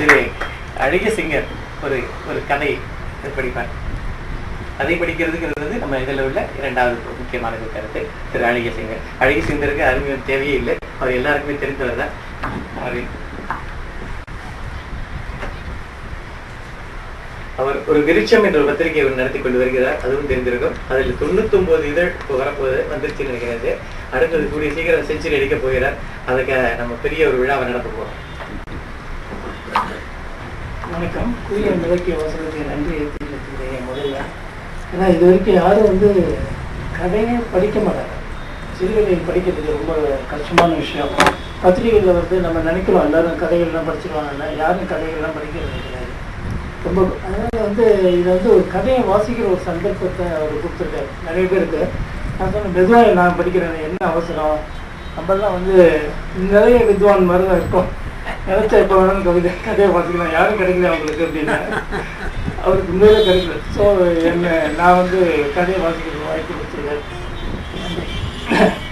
திரு அழகிய சிங்கர் ஒரு ஒரு கதை படிப்பார். கதை படிக்கிறதுங்கிறது நம்ம இதில் உள்ள இரண்டாவது முக்கியமான ஒரு கருத்து. திரு அழகிய சிங்கர். அழகிய சிங்கருக்கு அறிமுகம் தேவையே இல்லை அவர் எல்லாருக்குமே தெரிந்தவர் தான். அவர் அவர் ஒரு விருட்சம் என்ற ஒரு பத்திரிகை அவர் நடத்தி கொண்டு வருகிறார். அதுவும் தெரிந்திருக்கும். அதில் தொண்ணூத்தி ஒன்பது இதழ் இப்போ வரப்போகுது வந்துருச்சுன்னு நினைக்கிறது அடுத்தது கூடிய சீக்கிரம் செஞ்சுரி அடிக்க போகிறார். அதுக்கு நம்ம பெரிய ஒரு விழாவை நடத்த போகிறோம் வணக்கம். கூறிய நிலைக்கு வசனத்தை நன்றி தெரிவித்துக்கிறேன் முதல்ல. ஏன்னா இது வரைக்கும் யாரும் வந்து கதையே படிக்க மாட்டாங்க. சிறுகதைகள் படிக்கிறதுக்கு ரொம்ப கஷ்டமான விஷயம். பத்திரிகைகளில் வந்து நம்ம நினைக்கிறோம் எல்லாரும் கதைகள்லாம் படிச்சிருவாங்கன்னா யாரும் கதைகள்லாம் படிக்கிறது கிடையாது. ரொம்ப அதனால் வந்து இது வந்து ஒரு கதையை வாசிக்கிற ஒரு சந்தர்ப்பத்தை அவர் கொடுத்துருக்காரு. நிறைய பேருக்கு. நான் சொன்னேன் மெதுவாக நான் படிக்கிறேன் என்ன அவசரம்? நம்மளாம் வந்து நிறைய வித்வான் மாதிரி தான் இருக்கோம். நினைச்சா இப்போ வேணாலும் கவிதை கதையை பார்த்துக்கலாம். யாரும் கிடைக்கல அவங்களுக்கு அப்படின்னா. அவருக்கு உண்மையில கிடைக்கல. ஸோ என்ன நான் வந்து கதையை வாசிக்கிறது வாய்ப்பு கொடுத்துருக்கேன்.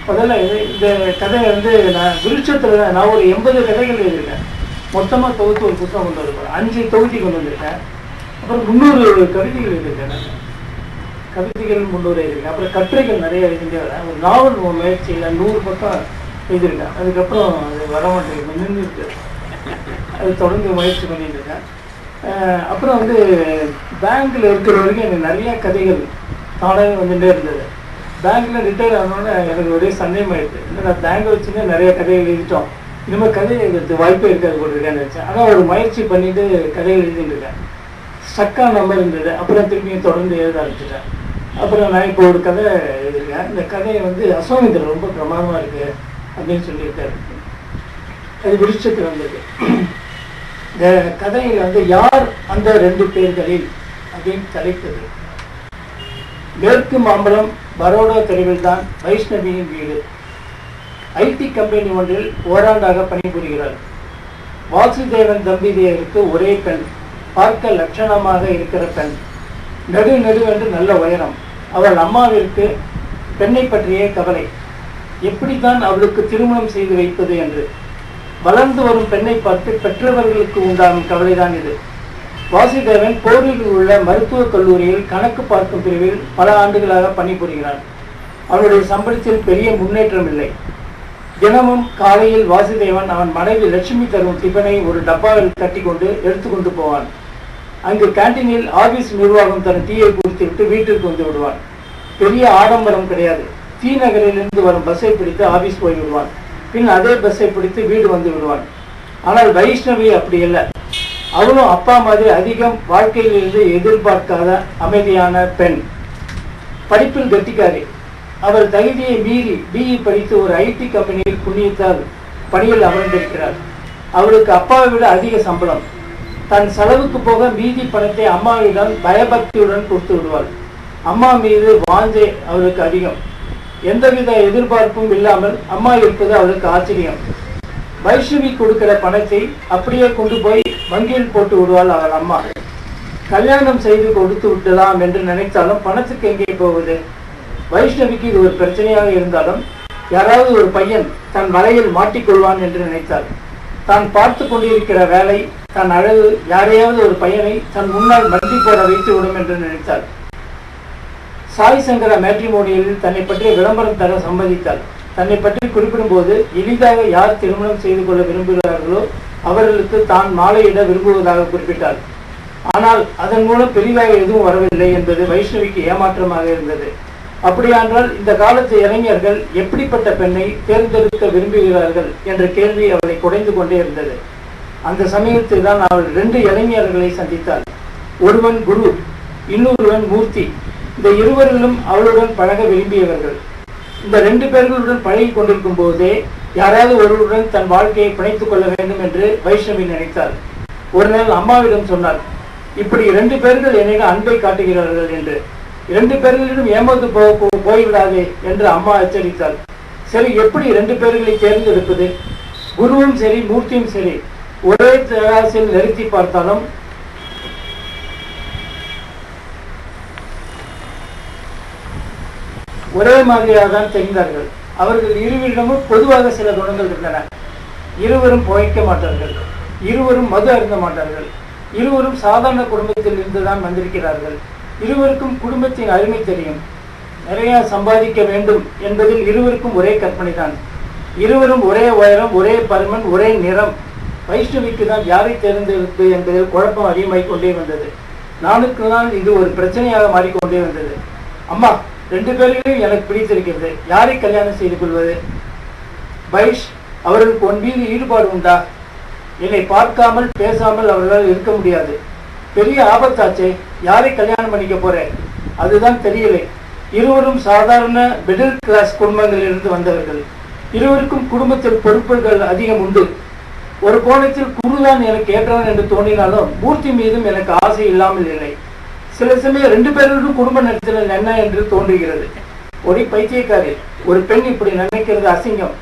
முதல்ல இது- இந்த கதையை வந்து நான் விருட்சத்தில் நான் ஒரு எண்பது கதைகள் எழுதியிருக்கேன். மொத்தமாக தொகுத்து ஒரு புத்தகம் கொண்டு வந்திருக்கேன். அஞ்சு தொகுதி கொண்டு வந்திருக்கேன். அப்புறம் முந்நூறு கவிதைகள் எழுதியிருக்கேன் நான். கவிதைகள் முன்னூறு எழுதியிருக்கேன். அப்புறம் கட்டுரைகள் நிறைய எழுதிட்டே வரேன். ஒரு நாவல் முயற்சியில் நூறு பக்கம் எழுதியிருக்கேன். அதுக்கப்புறம் அது வர மாட்டேங்குது நின்றுருக்கு அது தொடர்ந்து முயற்சி பண்ணிட்டு இருக்கேன் அப்புறம் வந்து பேங்க்ல இருக்கிற வரைக்கும் எனக்கு நிறைய கதைகள் தானாகவே வந்துட்டே இருந்தது. பேங்க்ல ரிட்டையர் ஆனோடனே எனக்கு ஒரே சந்தேகம் ஆயிடுச்சு. என்னடா பேங்க் வச்சுன்னே நிறைய கதைகள் எழுதிட்டோம். இனிமேல் கதை எழுதுறது வாய்ப்பே இருக்காது போல நினச்சேன். ஆனால் ஒரு முயற்சி பண்ணிட்டு கதைகள் எழுதிட்டு இருக்கேன் ஸ்டக்காக நம்ம இருந்தது. அப்புறம் திரும்பியும் தொடர்ந்து எழுத ஆரம்பிச்சிட்டேன். அப்புறம் நான் இப்போ ஒரு கதை எழுதியிருக்கேன். இந்த கதையை வந்து அசோமிந்திரன் ரொம்ப பிரமாதமாக இருக்குது அப்படின்னு சொல்லியிருக்காரு. அது விருட்சத்தில் வந்தது இந்த கதையில் வந்து யார் அந்த ரெண்டு பேர்களில் அப்படின்னு தலைத்தது. மேற்கு மாம்பலம் பரோடா தெருவில் தான் வைஷ்ணவியின் வீடு. ஐடி கம்பெனி ஒன்றில் ஓராண்டாக பணிபுரிகிறார். வாசுதேவன் தம்பதியருக்கு ஒரே பெண் பார்க்க லட்சணமாக இருக்கிற பெண். நெது நெடு என்று நல்ல உயரம். அவள் அம்மாவிற்கு பெண்ணை பற்றிய கவலை. எப்படித்தான் அவளுக்கு திருமணம் செய்து வைப்பது என்று வளர்ந்து வரும் பெண்ணை பார்த்து பெற்றவர்களுக்கு உண்டாகும் கவலைதான் இது. வாசுதேவன் போரில் உள்ள மருத்துவக் கல்லூரியில் கணக்கு பார்க்கும் பிரிவில் பல ஆண்டுகளாக பணிபுரிகிறான். அவனுடைய சம்பளத்தில் பெரிய முன்னேற்றம் இல்லை. தினமும் காலையில் வாசுதேவன் அவன் மனைவி லட்சுமி தரும் டிபனை ஒரு டப்பாவில் கட்டி கொண்டு எடுத்துக்கொண்டு போவான். அங்கு கேண்டீனில் ஆபீஸ் நிர்வாகம் தன் டீயை குடித்துவிட்டு வீட்டிற்கு வந்து விடுவான். பெரிய ஆடம்பரம் கிடையாது. டி நகரிலிருந்து வரும் பஸ்ஸை பிடித்து ஆபீஸ் போய் விடுவான் பின் அதே பஸ்ஸை பிடித்து வீடு வந்து விடுவான். ஆனால் வைஷ்ணவி அப்படி இல்லை. அவளும் அப்பா மாதிரி அதிகம் வாழ்க்கையிலிருந்து எதிர்பார்க்காத அமைதியான பெண். படிப்பில் கட்டிக்காரி அவர் தகுதியை மீறி பிஇ படித்து ஒரு ஐடி கம்பெனியில் புண்ணியத்தால் பணியில் அமர்ந்திருக்கிறார் அவளுக்கு அப்பாவை விட அதிக சம்பளம். தன் செலவுக்கு போக மீதி பணத்தை அம்மாவிடம் பயபக்தியுடன் கொடுத்து விடுவார் அம்மா மீது வாஞ்சை அவருக்கு அதிகம். எந்தவித எதிர்பார்ப்பும் இல்லாமல் அம்மா இருப்பது அவளுக்கு ஆச்சரியம். வைஷ்ணவி கொடுக்கிற பணத்தை அப்படியே கொண்டு போய் வங்கியில் போட்டு விடுவாள் அவள் அம்மா. கல்யாணம் செய்து கொடுத்து விடலாம் என்று நினைத்தாலும் பணத்துக்கு எங்கே போவது? வைஷ்ணவிக்கு இது ஒரு பிரச்சனையாக இருந்தாலும் யாராவது ஒரு பையன் தன் வலையில் மாட்டிக்கொள்வான் என்று நினைத்தாள். தான் பார்த்து கொண்டிருக்கிற வேலை தன் அழகு யாரையாவது ஒரு பையனை தன் முன்னால் மண்டி போட வைத்து விடும் என்று நினைத்தாள். சாய் சங்கர மேட்ரிமோனியில் தன்னை பற்றிய விளம்பரம் தர சம்மதித்தாள். தன்னை பற்றி குறிப்பிடும்போது எளிதாக யார் திருமணம் செய்து கொள்ள விரும்புகிறார்களோ அவர்களுக்கு தான் மாலையிட விரும்புவதாக குறிப்பிட்டார் ஆனால் அதன் மூலம் பெரிதாக எதுவும் வரவில்லை என்பது வைஷ்ணவிக்கு ஏமாற்றமாக இருந்தது. அப்படியானால் இந்த காலத்து இளைஞர்கள் எப்படிப்பட்ட பெண்ணை தேர்ந்தெடுக்க விரும்புகிறார்கள் என்ற கேள்வி அவளை குறைந்து கொண்டே இருந்தது. அந்த சமயத்தில் தான் அவள் ரெண்டு இளைஞர்களை சந்தித்தாள். ஒருவன் குரு இன்னொருவன் மூர்த்தி. இந்த இருவர்களும் அவளுடன் பழக விரும்பியவர்கள். இந்த ரெண்டு பேர்களுடன் பழகி கொண்டிருக்கும் போதே யாராவது ஒருவருடன் தன் வாழ்க்கையை பிணைத்துக் கொள்ள வேண்டும் என்று வைஷ்ணவி நினைத்தார் ஒரு நாள் அம்மாவிடம் சொன்னார் இப்படி இரண்டு பேர்கள் என்னிடம் அன்பை காட்டுகிறார்கள் என்று. இரண்டு பேர்களிடம் ஏமாந்து போக போய்விடாதே என்று அம்மா எச்சரித்தாள். சரி எப்படி இரண்டு பேர்களை தேர்ந்தெடுப்பது? குருவும் சரி மூர்த்தியும் சரி ஒரே தராசில் நிறுத்தி பார்த்தாலும் ஒரே மாதிரியாக தான் தெரிந்தார்கள். அவர்கள் இருவரிடமும் பொதுவாக சில குணங்கள் இருந்தன. இருவரும் புகைக்க மாட்டார்கள். இருவரும் மது அருந்த மாட்டார்கள். இருவரும் சாதாரண குடும்பத்தில் இருந்துதான் வந்திருக்கிறார்கள். இருவருக்கும் குடும்பத்தின் அருமை தெரியும். நிறைய சம்பாதிக்க வேண்டும் என்பதில் இருவருக்கும் ஒரே கற்பனை தான் இருவரும் ஒரே உயரம் ஒரே பருமன் ஒரே நிறம். வைஷ்ணவிக்கு தான் யாரை தேர்ந்தெடுப்பது என்பதில் குழப்பம் அதிகமாகிக் கொண்டே வந்தது. நாளுக்கு நாள் இது ஒரு பிரச்சனையாக மாறிக்கொண்டே வந்தது. அம்மா ரெண்டு பேரையும் எனக்கு பிடித்திருக்கிறது. யாரை கல்யாணம் செய்து கொள்வது? பைஷ் அவர்களுக்கு உன் மீது ஈடுபாடு உண்டா? என்னை பார்க்காமல் பேசாமல் அவர்களால் இருக்க முடியாது. பெரிய ஆபத்தாச்சே யாரை கல்யாணம் பண்ணிக்க போறேன் அதுதான் தெரியலை. இருவரும் சாதாரண மிடில் கிளாஸ் குடும்பங்களிலிருந்து வந்தவர்கள். இருவருக்கும் குடும்பத்தில் பொறுப்புகள் அதிகம் உண்டு. ஒரு கோணத்தில் குருதான் எனக்கு ஏற்றவன் என்று தோன்றினாலும் மூர்த்தி மீதும் எனக்கு ஆசை இல்லாமல் இல்லை. சில சமயம் ரெண்டு பேருக்கும் குடும்ப நடத்தினல் என்ன என்று தோன்றுகிறது. ஒரு பைத்தியக்காரி. ஒரு பெண் இப்படி நினைக்கிறது அசிங்கம்.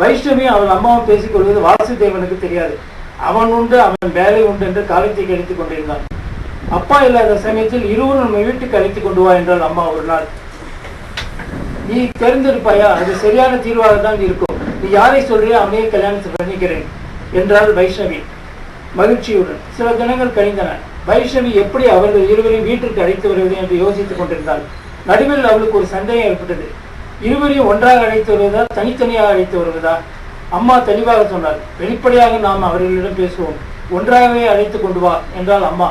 வைஷ்ணவி அவள் அம்மாவும் பேசிக் கொள்வது வாசுதேவனுக்கு தெரியாது. அவன் உண்டு அவன் வேலை உண்டு என்று காலத்தை கழித்துக் கொண்டிருந்தான். அப்பா இல்லாத சமயத்தில் இருவரும் நம்ம வீட்டுக்கு அழைத்துக் கொண்டு வா என்றால் அம்மா ஒரு நாள். நீ தெரிந்திருப்பாயா? அது சரியான தீர்வாக தான் இருக்கும். நீ யாரை சொல்றியோ அவனையே கல்யாணத்தை பண்ணிக்கிறேன் என்றாள் வைஷ்ணவி மகிழ்ச்சியுடன். சில தினங்கள் கழிந்தன. வைஷ்ணவி எப்படி அவர்கள் இருவரையும் வீட்டிற்கு அழைத்து வருவது என்று யோசித்துக் கொண்டிருந்தாள். நடுவில் அவளுக்கு ஒரு சந்தேகம் ஏற்பட்டது. இருவரையும் ஒன்றாக அழைத்து வருவதா தனித்தனியாக அழைத்து வருவதா? அம்மா தெளிவாக சொன்னார் வெளிப்படையாக நாம் அவர்களிடம் பேசுவோம். ஒன்றாகவே அழைத்து கொண்டு வா என்றால் அம்மா.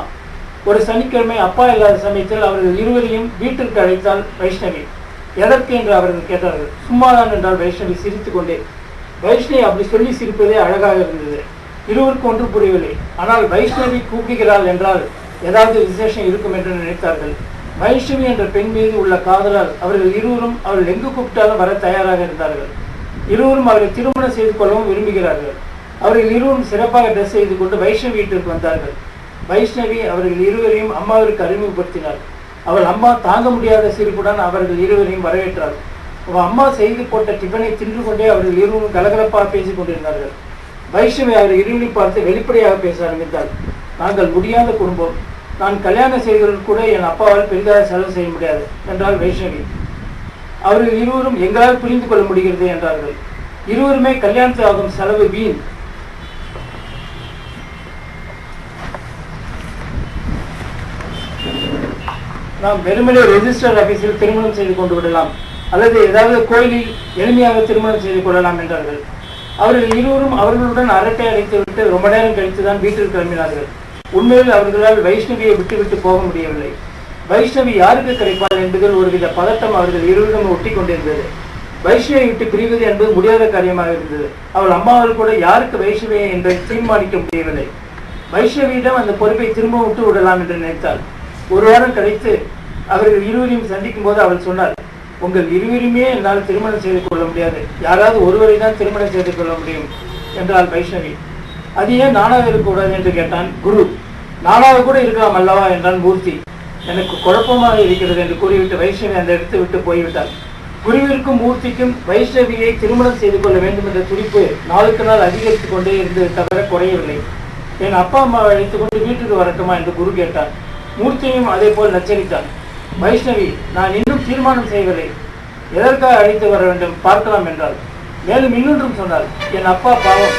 ஒரு சனிக்கிழமை அப்பா இல்லாத சமயத்தில் அவர்கள் இருவரையும் வீட்டிற்கு அழைத்தால் வைஷ்ணவி. எதற்கு என்று அவர்கள் கேட்டார்கள். சும்மாதான் என்றால் வைஷ்ணவி சிரித்துக் கொண்டே. வைஷ்ணவி அப்படி சொல்லி சிரிப்பதே அழகாக இருந்தது. இருவருக்கும் ஒன்று புரியவில்லை. ஆனால் வைஷ்ணவி கூப்பிடுகிறாள் என்றால் ஏதாவது விசேஷம் இருக்கும் என்று நினைத்தார்கள். வைஷ்ணவி என்ற பெண் மீது உள்ள காதலால் அவர்கள் இருவரும் அவர்கள் எங்கு கூப்பிட்டாலும் வர தயாராக இருந்தார்கள். இருவரும் அவரை திருமணம் செய்து கொள்ளவும் விரும்புகிறார்கள். அவர்கள் இருவரும் சிறப்பாக ட்ரெஸ் செய்து கொண்டு வைஷ்ணவி வீட்டிற்கு வந்தார்கள். வைஷ்ணவி அவர்கள் இருவரையும் அம்மாவிற்கு அறிமுகப்படுத்தினார் அவள் அம்மா தாங்க முடியாத சிரிப்புடன் அவர்கள் இருவரையும் வரவேற்றார் அவள் அம்மா செய்து போட்ட டிஃபனை தின்று கொண்டே அவர்கள் இருவரும் கலகலப்பாக பேசிக் கொண்டிருந்தார்கள். வைஷ்ணவி அவரை இருவரையும் பார்த்து வெளிப்படையாக பேச ஆரம்பித்தாள். நாங்கள் முடியாத குடும்பம். நான் கல்யாணம் செய்தவர்கள் கூட என் அப்பாவால் பெரிதாக செலவு செய்ய முடியாது என்றாள் வைஷ்ணவி. அவர்கள் இருவரும் எங்களால் புரிந்து கொள்ள முடிகிறது என்றார்கள். இருவருமே கல்யாணத்தில் ஆகும் செலவு வீண். நாம் வெறுமனே ரெஜிஸ்டர் ஆபீஸில் திருமணம் செய்து கொண்டு விடலாம். அல்லது ஏதாவது கோயிலில் எளிமையாக திருமணம் செய்து கொள்ளலாம் என்றார்கள். அவர்கள் இருவரும் அவர்களுடன் அரட்டை அடைத்துவிட்டு ரொம்ப நேரம் கழித்துதான் வீட்டில் கிளம்பினார்கள். உண்மையில் அவர்களால் வைஷ்ணவியை விட்டுவிட்டு போக முடியவில்லை. வைஷ்ணவி யாருக்கு கிடைப்பாள் என்பதில் ஒருவித பதட்டம் அவர்கள் இருவரும் ஒட்டி கொண்டிருந்தது வைஷ்ணவியை விட்டு பிரிவது என்பது முடியாத காரியமாக இருந்தது. அவள் அம்மாவால் கூட யாருக்கு வைஷ்ணவியை என்பதை தீர்மானிக்க முடியவில்லை. வைஷ்ணவியிடம் அந்த பொறுப்பை திரும்ப விட்டு விடலாம் என்று நினைத்தாள். ஒரு வாரம் கழித்து அவர்கள் இருவரையும் சந்திக்கும் போது அவள் சொன்னார் உங்கள் இருவருமே என்னால் திருமணம் செய்து கொள்ள முடியாது. யாராவது ஒருவரை தான் திருமணம் செய்து கொள்ள முடியும் என்றாள் வைஷ்ணவி. அது ஏன் நானாக இருக்கக்கூடாது? என்று கேட்டான் குரு. நானாக கூட இருக்கலாம் அல்லவா? என்றான் மூர்த்தி. எனக்கு குழப்பமாக இருக்கிறது என்று கூறிவிட்டு வைஷ்ணவி அந்த இடத்தை விட்டு போய்விட்டார் குருவிற்கும் மூர்த்திக்கும் வைஷ்ணவியை திருமணம் செய்து கொள்ள வேண்டும் என்ற துடிப்பு நாளுக்கு நாள் அதிகரித்துக் கொண்டே இருந்தது தவிர குறையவில்லை. என் அப்பா அம்மாவை அழைத்துக் கொண்டு வீட்டுக்கு வரட்டுமா? என்று குரு கேட்டார் மூர்த்தியும் அதே போல் நச்சரித்தான். வைஷ்ணவி நான் இன்னும் தீர்மானம் செய்யவில்லை. எதற்காக அழைத்து வர வேண்டும்? பார்க்கலாம் என்றாள். மேலும் இன்னொன்றும் சொன்னார் என் அப்பா பாவம்.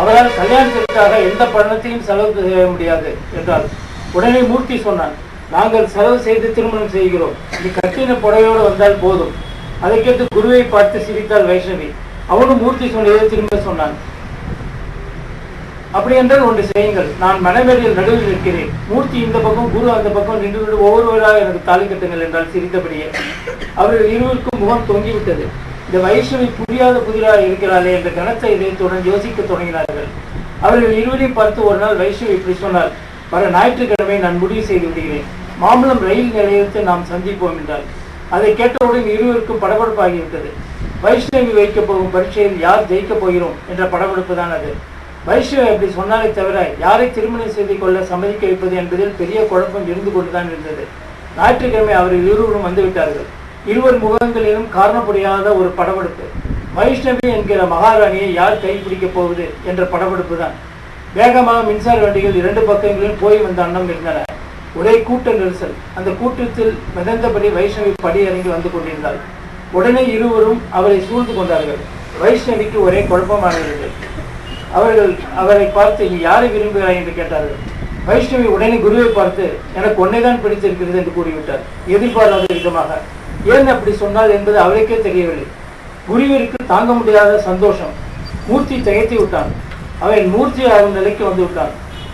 அவரால் கல்யாணத்திற்காக எந்த பணத்தையும் செலவு செய்ய முடியாது என்றார் உடனே மூர்த்தி சொன்னான். நாங்கள் செலவு செய்து திருமணம் செய்கிறோம். நீ கட்டின புடவையோடு வந்தால் போதும். அதை கேட்டு குருவை பார்த்து சிரித்தாள் வைஷ்ணவி. அவனும் மூர்த்தி சொன்னதை திரும்ப சொன்னான். அப்படி என்றால் ஒன்று செய்யுங்கள். நான் மனைமேடையில் நடுவில் நிற்கிறேன். மூர்த்தி இந்த பக்கம் குரு அந்த பக்கம் நின்று கொண்டு ஒவ்வொருவராக எனக்கு தாலி கட்டுங்கள் என்றால் சிரித்தபடியே அவர்கள் இருவருக்கும் முகம் தொங்கிவிட்டது. இந்த வைஷ்ணவி புரியாத புதிராக இருக்கிறாளே என்ற கனத்தை இதயத்துடன் யோசிக்க தொடங்கினார்கள். அவர்கள் இருவரையும் பார்த்து ஒரு நாள் வைஷ்ணவி இப்படி சொன்னார் வர ஞாயிற்றுக்கிழமை நான் முடிவு செய்து விடுகிறேன். மாம்பழம் ரயில் நிலையத்தை நாம் சந்திப்போம் என்றார் அதை கேட்டவுடன் இருவருக்கும் படபடப்பாகிவிட்டது. வைஷ்ணவி வைக்கப் போகும் பரீட்சையில் யார் ஜெயிக்கப் போகிறோம் என்ற படபடப்பு தான் அது. வைஷ்ணவி அப்படி சொன்னாலே தவிர யாரை திருமணம் செய்து கொள்ள சம்மதிக்க வைப்பது என்பதில் பெரிய குழப்பம் இருந்து கொண்டுதான் இருந்தது. ஞாயிற்றுக்கிழமை அவர்கள் இருவரும் வந்துவிட்டார்கள் இருவர் முகங்களிலும் காரணப்படியாத ஒரு படபடப்பு. வைஷ்ணவி என்கிற மகாராணியை யார் கைப்பிடிக்கப் போவது என்ற படபடப்பு தான் வேகமாக மின்சார வண்டிகள் இரண்டு பக்கங்களிலும் போய் வந்த அண்ணம் இருந்தன ஒரே கூட்ட நெரிசல். அந்த கூட்டத்தில் மிதந்தபடி வைஷ்ணவி படி இறங்கி வந்து கொண்டிருந்தாள். உடனே இருவரும் அவரை சூழ்ந்து கொண்டார்கள். வைஷ்ணவிக்கு ஒரே குழப்பமானது. அவர்கள் அவரை பார்த்து நீ யாரை விரும்புகிறாய்? என்று கேட்டார்கள். வைஷ்ணவி உடனே குருவை பார்த்து எனக்கு ஒன்னை தான் பிடித்திருக்கிறது என்று கூறிவிட்டார். எதிர்பாராத விதமாக. ஏன் அப்படி சொன்னால் என்பது அவருக்கே தெரியவில்லை. குருவிற்கு தாங்க முடியாத சந்தோஷம். மூர்த்தி திகைத்து விட்டான். அவன் மூர்த்தி ஆகும் நிலைக்கு வந்து விட்டான்.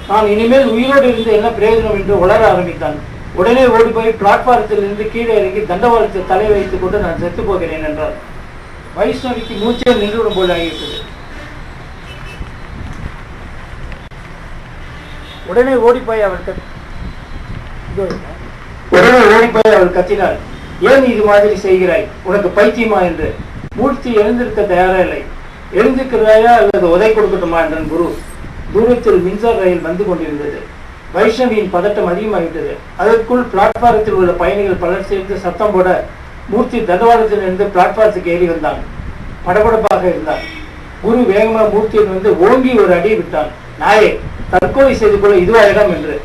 நான் இனிமேல் உயிரோடு இருந்து என்ன பிரயோஜனம்? என்று உளர ஆரம்பித்தான். உடனே ஓடி போய் பிளாட்பாரத்தில் இருந்து கீழே இறங்கி தண்டவாளத்தில் தலை வைத்துக் கொண்டு நான் செத்து போகிறேன் என்றார். வைஷ்ணவிக்கு மூச்சே நின்றுவிடும் போல் ஆகிவிட்டது. உடனே ஓடிப்போய் அவள் உடனே ஓடிப்போய் அவள் கத்தினாள். ஏன் இது மாதிரி செய்கிறாய்? உனக்கு பைத்தியமா என்று. மூர்த்தி எழுந்திருக்க தயாரா இல்லை. எழுந்திருக்கிறாயா அல்லது உதை கொடுக்கட்டுமா? என்றான் குரு. தூரத்தில் மின்சார ரயில் வந்து கொண்டிருந்தது. வைஷ்ணவியின் பதட்டம் அதிகமாகிவிட்டது. அதற்குள் பிளாட்பாரத்தில் உள்ள பயணிகள் பலர் சேர்ந்து சத்தம் போட மூர்த்தி தண்டவாளத்தில் இருந்து பிளாட்பாரத்துக்கு ஏறி வந்தான். படபடப்பாக இருந்தான். குரு வேகமாக மூர்த்தியில் வந்து ஓங்கி ஒரு அடி விட்டான். நாயே தற்கொலை செய்து கொள்ள இதுவா இடம் என்று.